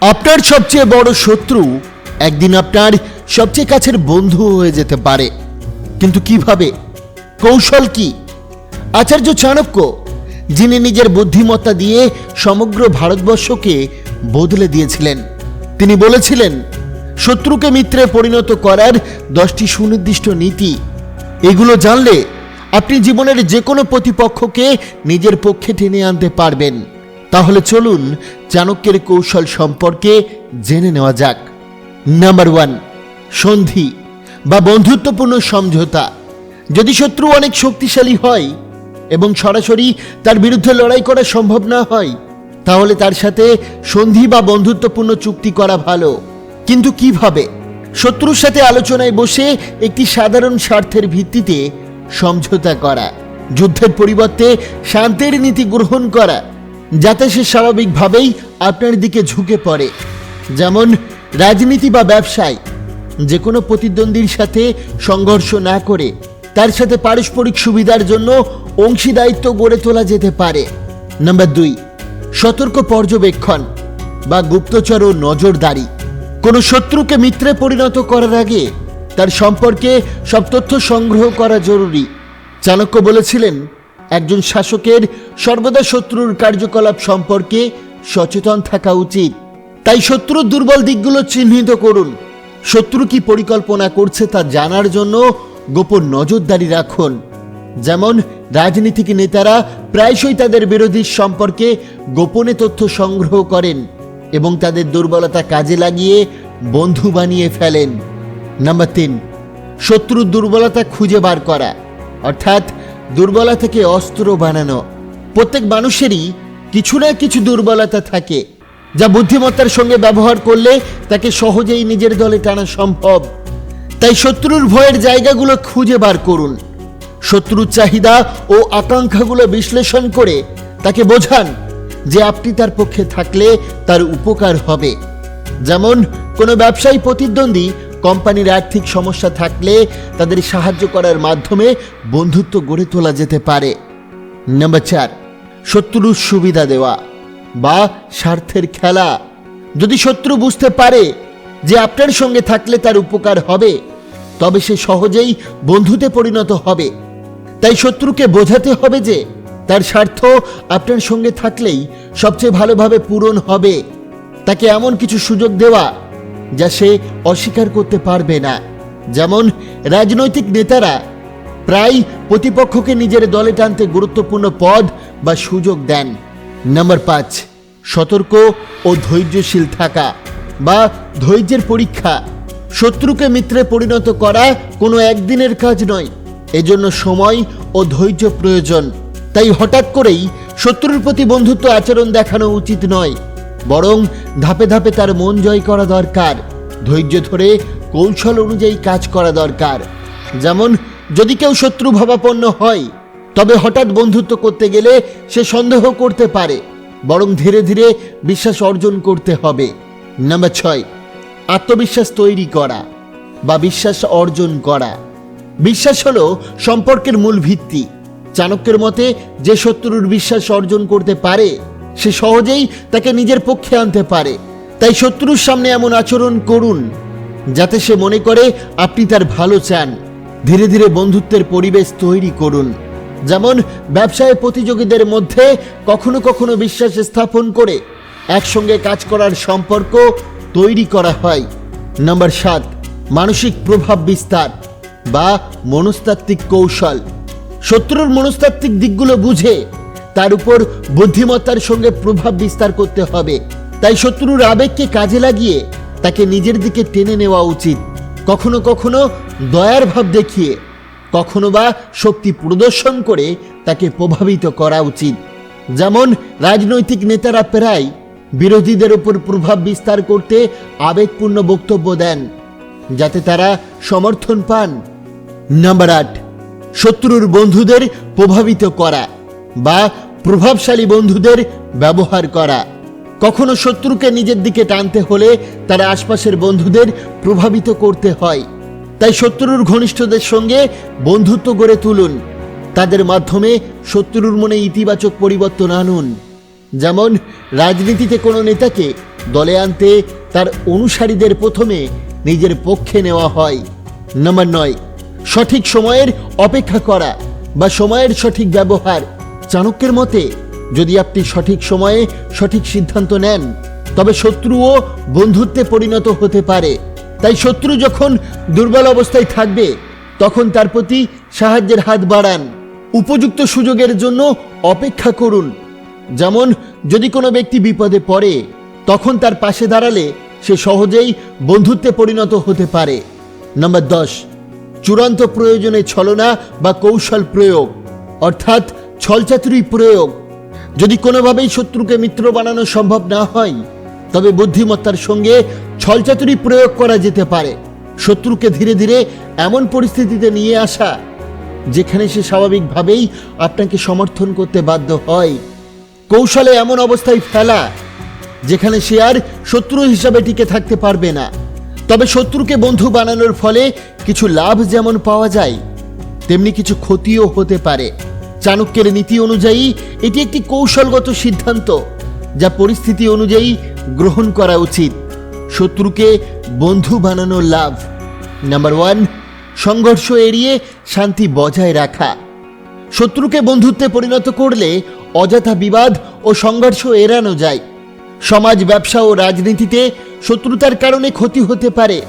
আপনার সবচেয়ে বড় শত্রু একদিন আপনার সবচেয়ে কাছের বন্ধু হয়ে যেতে পারে। কিন্তু কীভাবে? কৌশল কি? আচার্য চাণক্য, যিনি নিজের বুদ্ধিমত্তা দিয়ে সমগ্র ভারতবর্ষকে বদলে দিয়েছিলেন, তিনি বলেছিলেন, শত্রুকে মিত্রে পরিণত করার দশটি সুনির্দিষ্ট নীতি। এগুলো জানলে আপনি জীবনের যে কোনো প্রতিপক্ষকে নিজের পক্ষে টেনে আনতে পারবেন। তাহলে চলুন চাণক্যের কৌশল সম্পর্কে জেনে নেওয়া যাক। নাম্বার ওয়ান সন্ধি বা বন্ধুত্বপূর্ণ সমঝোতা। যদি শত্রু অনেক শক্তিশালী হয় এবং সরাসরি তার বিরুদ্ধে লড়াই করা সম্ভব না হয়, তাহলে তার সাথে সন্ধি বা বন্ধুত্বপূর্ণ চুক্তি করা ভালো। কিন্তু কীভাবে? শত্রুর সাথে আলোচনায় বসে একটি সাধারণ স্বার্থের ভিত্তিতে সমঝোতা করা, যুদ্ধের পরিবর্তে শান্তির নীতি গ্রহণ করা। যাতে সে স্বাভাবিকভাবেই আপনার দিকে ঝুঁকে পড়ে। যেমন রাজনীতি বা ব্যবসায়, যে কোনো প্রতিদ্বন্দ্বীর সাথে সংঘর্ষ না করে তার সাথে পারস্পরিক সুবিধার জন্য অংশীদায়িত্ব গড়ে তোলা যেতে পারে। নাম্বার দুই, সতর্ক পর্যবেক্ষণ বা গুপ্তচর ও নজরদারি। কোনো শত্রুকে মিত্রে পরিণত করার আগে তার সম্পর্কে সব তথ্য সংগ্রহ করা জরুরি। চাণক্য বলেছিলেন, একজন শাসকের সর্বদা শত্রুর কার্যকলাপ সম্পর্কে সচেতন থাকা উচিত। তাই শত্রুর দুর্বল দিকগুলো চিহ্নিত করুন। শত্রু কি পরিকল্পনা করছে তা জানার জন্য গোপন নজরদারি রাখুন। যেমন রাজনীতিক নেতারা প্রায়শই তাদের বিরোধীর সম্পর্কে গোপনে তথ্য সংগ্রহ করেন এবং তাদের দুর্বলতা কাজে লাগিয়ে বন্ধু বানিয়ে ফেলেন। নাম্বার তিন, শত্রুর দুর্বলতা খুঁজে বার করা, অর্থাৎ দুর্বলতাকে অস্ত্র বানানো। প্রত্যেক মানুষেরই কিছু না কিছু দুর্বলতা থাকে, যা বুদ্ধিমত্তার সঙ্গে ব্যবহার করলে তাকে সহজেই নিজের দলে টানা সম্ভব। তাই শত্রুর ভয়ের জায়গাগুলো খুঁজে বার করুন। শত্রুর চাহিদা ও আকাঙ্ক্ষাগুলো বিশ্লেষণ করে তাকে বোঝান যে আপনি তার পক্ষে থাকলে তার উপকার হবে। যেমন, কোনো ব্যবসায়ী প্রতিদ্বন্দ্বী কোম্পানির আর্থিক সমস্যা থাকলে তাদের সাহায্য করার মাধ্যমে বন্ধুত্ব গড়ে তোলা যেতে পারে। নাম্বার চার শত্রুর সুবিধা দেওয়া বা স্বার্থের খেলা। যদি শত্রু বুঝতে পারে যে আপনার সঙ্গে থাকলে তার উপকার হবে, তবে সে সহজেই বন্ধুতে পরিণত হবে। তাই শত্রুকে বোঝাতে হবে যে তার স্বার্থ আপনার সঙ্গে থাকলেই সবচেয়ে ভালোভাবে পূরণ হবে। তাকে এমন কিছু সুযোগ দেওয়া যা সে অস্বীকার করতে পারবে না। যেমন রাজনৈতিক নেতারা প্রায় প্রতিপক্ষকে নিজের দলে টানতে গুরুত্বপূর্ণ পদ বা সুযোগ দেন। নাম্বার পাঁচ, সতর্ক ও ধৈর্যশীল থাকা বা ধৈর্যের পরীক্ষা। শত্রুকে মিত্রে পরিণত করা কোনো একদিনের কাজ নয়। এজন্য সময় ও ধৈর্য প্রয়োজন। তাই হঠাৎ করেই শত্রুর প্রতি বন্ধুত্ব আচরণ দেখানো উচিত নয়। বরং ধাপে ধাপে তার মন জয় করা দরকার। ধৈর্য ধরে কৌশল অনুযায়ী কাজ করা দরকার। যেমন, যদি কেউ শত্রু ভাবাপন্ন হয় তবে হঠাৎ বন্ধুত্ব করতে গেলে সে সন্দেহ করতে পারে, বরং ধীরে ধীরে বিশ্বাস অর্জন করতে হবে। নাম্বার ছয়, আত্মবিশ্বাস তৈরি করা বা বিশ্বাস অর্জন করা। বিশ্বাস হলো সম্পর্কের মূল ভিত্তি। চাণক্যের মতে, যে শত্রুর বিশ্বাস অর্জন করতে পারে, সে সহজেই তাকে নিজের পক্ষে আনতে পারে। তাই শত্রুর সামনে এমন আচরণ করুন, যাতে সে মনে করে আপনি তার ভালো চান। ধীরে ধীরে বন্ধুত্বের পরিবেশ তৈরি করুন। যেমন ব্যবসায় প্রতিযোগীদের মধ্যে কখনো কখনো বিশ্বাস স্থাপন করে একসঙ্গে কাজ করার সম্পর্ক তৈরি করা হয়। নাম্বার সাত, মানসিক প্রভাব বিস্তার বা মনস্তাত্ত্বিক কৌশল। শত্রুর মনস্তাত্ত্বিক দিকগুলো বুঝে তার উপর বুদ্ধিমত্তার সঙ্গে প্রভাব বিস্তার করতে হবে। তাই শত্রুর আবেগকে কাজে লাগিয়ে তাকে নিজের দিকে টেনে নেওয়া উচিত। কখনো কখনো দয়ার ভাব দেখিয়ে কখনো বা শক্তি প্রদর্শন করে তাকে প্রভাবিত করা উচিত। যেমন রাজনৈতিক নেতারা প্রায় বিরোধীদের উপর প্রভাব বিস্তার করতে আবেগপূর্ণ বক্তব্য দেন, যাতে তারা সমর্থন পান। নাম্বার আট, শত্রুর বন্ধুদের প্রভাবিত করা বা প্রভাবশালী বন্ধুদের ব্যবহার করা। কখনো শত্রুকে নিজের দিকে টানতে হলে তার আশপাশের বন্ধুদের প্রভাবিত করতে হয়। তাই শত্রুর ঘনিষ্ঠদের সঙ্গে বন্ধুত্ব গড়ে তুলুন। তাদের মাধ্যমে শত্রুর মনে ইতিবাচক পরিবর্তন আনুন। যেমন, রাজনীতিতে কোনো নেতাকে দলে আনতে তার অনুসারীদের প্রথমে নিজের পক্ষে নেওয়া হয়। নাম্বার নয়, সঠিক সময়ের অপেক্ষা করা বা সময়ের সঠিক ব্যবহার। চাণক্যের মতে, যদি আপনি সঠিক সময়ে সঠিক সিদ্ধান্ত নেন, তবে শত্রুও বন্ধুত্বে পরিণত হতে পারে। তাই শত্রু যখন দুর্বল অবস্থায় থাকবে, তখন তার প্রতি সাহায্যের হাত বাড়ান। উপযুক্ত সুযোগের জন্য অপেক্ষা করুন। যেমন যদি কোনো ব্যক্তি বিপদে পড়ে, তখন তার পাশে দাঁড়ালে সে সহজেই বন্ধুত্বে পরিণত হতে পারে। নম্বর দশ, চূড়ান্ত প্রয়োজনে ছলনা বা কৌশল প্রয়োগ, অর্থাৎ ছলচাতুরি প্রয়োগ। যদি কোনোভাবেই শত্রুকে মিত্র বানানো সম্ভব না হয়, তবে বুদ্ধিমত্তার সঙ্গে ছলচাতুরি প্রয়োগ করা যেতে পারে। শত্রুকে ধীরে ধীরে এমন পরিস্থিতিতে নিয়ে আসা, যেখানে সে স্বাভাবিকভাবেই আপনাকে সমর্থন করতে বাধ্য হয়। কৌশলে এমন অবস্থায় ফেলা, যেখানে সে আর শত্রু হিসাবে টিকে থাকতে পারবে না। তবে শত্রুকে বন্ধু বানানোর ফলে কিছু লাভ যেমন পাওয়া যায়, তেমনি কিছু ক্ষতিও হতে পারে। চাণক্যের নীতি অনুযায়ী, এটি একটি কৌশলগত সিদ্ধান্ত, যা পরিস্থিতি অনুযায়ী গ্রহণ করা উচিত। শত্রুকে বন্ধু বানানোর লাভ। নাম্বার ওয়ান সংঘর্ষ এড়িয়ে শান্তি বজায় রাখা। শত্রুকে বন্ধুত্বে পরিণত করলে অযথা বিবাদ ও সংঘর্ষ এড়ানো যায়। সমাজ, ব্যবসা ও রাজনীতিতে শত্রুতার কারণে ক্ষতি হতে পারে,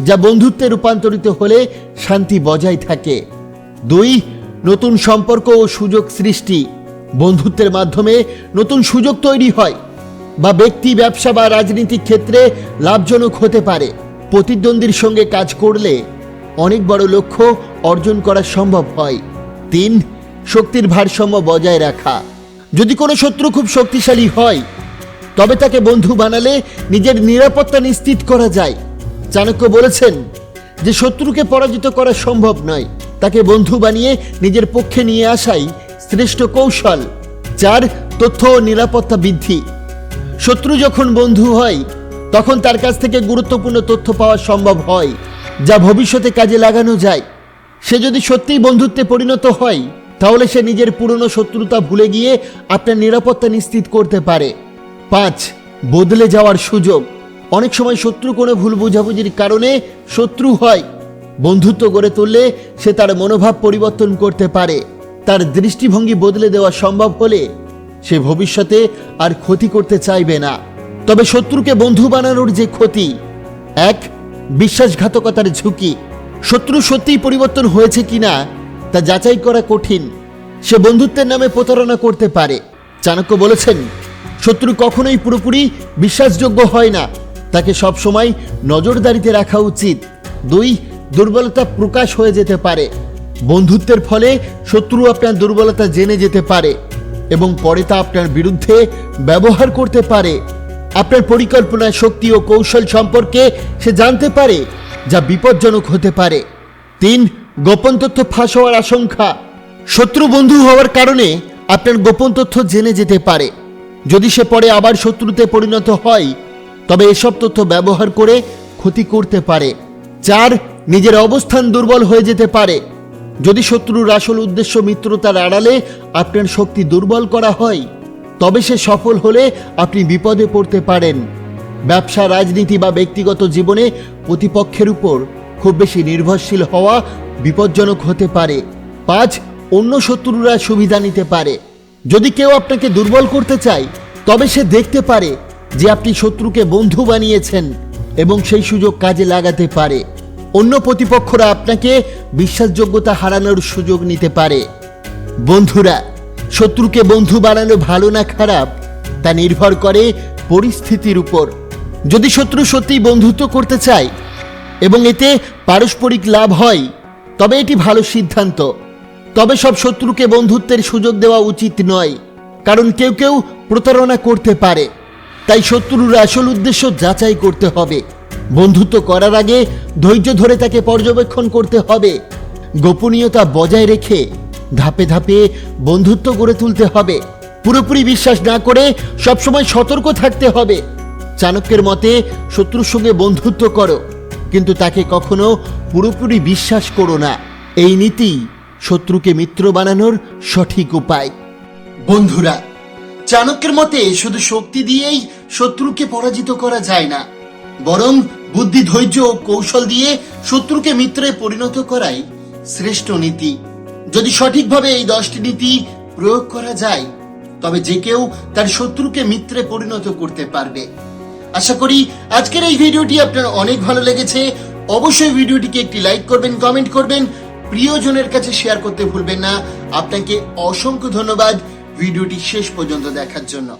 যা বন্ধুত্বে রূপান্তরিত হলে শান্তি বজায় থাকে। দুই, নতুন সম্পর্ক ও সুযোগ সৃষ্টি। বন্ধুত্বের মাধ্যমে নতুন সুযোগ তৈরি হয়। বা ব্যক্তি, ব্যবসা বা রাজনীতিক ক্ষেত্রে লাভজনক হতে পারে। প্রতিদ্বন্দ্বীর সঙ্গে কাজ করলে অনেক বড় লক্ষ্য অর্জন করা সম্ভব হয়। তিন, শক্তির ভারসাম্য বজায় রাখা। যদি কোনো শত্রু খুব শক্তিশালী হয়, তবে তাকে বন্ধু বানালে নিজের নিরাপত্তা নিশ্চিত করা যায়। চাণক্য বলেছেন যে শত্রুকে পরাজিত করা সম্ভব নয়, তাকে বন্ধু বানিয়ে নিজের পক্ষে নিয়ে আসাই শ্রেষ্ঠ কৌশল। চার, তথ্য ও নিরাপত্তা বৃদ্ধি। শত্রু যখন বন্ধু হয়, তখন তার কাছ থেকে গুরুত্বপূর্ণ তথ্য পাওয়া সম্ভব হয়, যা ভবিষ্যতে কাজে লাগানো যায়। সে যদি সত্যিই বন্ধুত্বে পরিণত হয়, তাহলে সে নিজের পুরনো শত্রুতা ভুলে গিয়ে আপনার নিরাপত্তা নিশ্চিত করতে পারে। পাঁচ, বদলে যাওয়ার সুযোগ। অনেক সময় শত্রু কোনো ভুল বোঝাবুঝির কারণে শত্রু হয়। বন্ধুত্ব গড়ে তুললে সে তার মনোভাব পরিবর্তন করতে পারে। তার দৃষ্টিভঙ্গি বদলে দেওয়া সম্ভব হলে সে ভবিষ্যতে আর ক্ষতি করতে চাইবে না। তবে শত্রুকে বন্ধু বানানোর যে ক্ষতি, এক, বিশ্বাসঘাতকতার ঝুঁকি। শত্রু সত্যিই পরিবর্তন হয়েছে কিনা, তা যাচাই করা কঠিন। সে বন্ধুত্বের নামে প্রতারণা করতে পারে। চাণক্য বলেছেন, শত্রু কখনোই পুরোপুরি বিশ্বাসযোগ্য হয় না। তাকে সবসময় নজরদারিতে রাখা উচিত। দুই, দুর্বলতা প্রকাশ হয়ে যেতে পারে। বন্ধুত্বের ফলে শত্রু আপনার দুর্বলতা জেনে যেতে পারে। এবং পরে তা আপনার বিরুদ্ধে ব্যবহার করতে পারে। আপনার পরিকল্পনা শক্তি ও কৌশল সম্পর্কে সে জানতে পারে, যা বিপজ্জনক হতে পারে। তিন, গোপন তথ্য ফাঁস হওয়ার আশঙ্কা। শত্রু বন্ধু হওয়ার কারণে আপনার গোপন তথ্য জেনে যেতে পারে। যদি সে পরে আবার শত্রুতে পরিণত হয়, তবে এসব তথ্য ব্যবহার করে ক্ষতি করতে পারে। চার, নিজের অবস্থান দুর্বল হয়ে যেতে পারে। যদি শত্রুর আসল উদ্দেশ্য মিত্রতার আড়ালে আপনার শক্তি দুর্বল করা হয়, তবে সে সফল হলে আপনি বিপদে পড়তে পারেন। ব্যবসা, রাজনীতি বা ব্যক্তিগত জীবনে প্রতিপক্ষের উপর খুব বেশি নির্ভরশীল হওয়া বিপজ্জনক হতে পারে। পাঁচ, অন্য শত্রুরা সুবিধা নিতে পারে। যদি কেউ আপনাকে দুর্বল করতে চায়, তবে সে দেখতে পারে যে আপনি শত্রুকে বন্ধু বানিয়েছেন এবং সেই সুযোগ কাজে লাগাতে পারে। অন্য প্রতিপক্ষরা আপনাকে বিশ্বাসযোগ্যতা হারানোর সুযোগ নিতে পারে। বন্ধুরা, শত্রুকে বন্ধু বানানো ভালো না খারাপ, তা নির্ভর করে পরিস্থিতির উপর। যদি শত্রু সত্যি বন্ধুত্ব করতে চায় এবং এতে পারস্পরিক লাভ হয়, তবে এটি ভালো সিদ্ধান্ত। তবে সব শত্রুকে বন্ধুত্বের সুযোগ দেওয়া উচিত নয়, কারণ কেউ কেউ প্রতারণা করতে পারে। তাই শত্রুর আসল উদ্দেশ্য যাচাই করতে হবে। বন্ধুত্ব করার আগে ধৈর্য ধরে তাকে পর্যবেক্ষণ করতে হবে। গোপনীয়তা বজায় রেখে ধাপে ধাপে বন্ধুত্ব গড়ে তুলতে হবে। পুরোপুরি বিশ্বাস না করে সবসময় সতর্ক থাকতে হবে। চাণক্যের মতে, শত্রুর সঙ্গে বন্ধুত্ব করো, কিন্তু তাকে কখনো পুরোপুরি বিশ্বাস করো না। এই নীতি শত্রুকে মিত্র বানানোর সঠিক উপায়। বন্ধুরা, চাণক্যের মতে শুধু শক্তি দিয়েই শত্রুকে পরাজিত করা যায় না, বরং বুদ্ধি, ধৈর্য ও কৌশল দিয়ে শত্রুকে মিত্রে পরিণত করাই শ্রেষ্ঠ নীতি। যদি সঠিকভাবে এই দশটি নীতি প্রয়োগ করা যায়, তবে যে কেউ তার শত্রুকে মিত্রে পরিণত করতে পারবে। আশা করি আজকের এই ভিডিওটি আপনার অনেক ভালো লেগেছে। অবশ্যই ভিডিওটিকে একটি লাইক করবেন, কমেন্ট করবেন, প্রিয়জনের কাছে শেয়ার করতে ভুলবেন না। আপনাকে অসংখ্য ধন্যবাদ ভিডিওটি শেষ পর্যন্ত দেখার জন্য।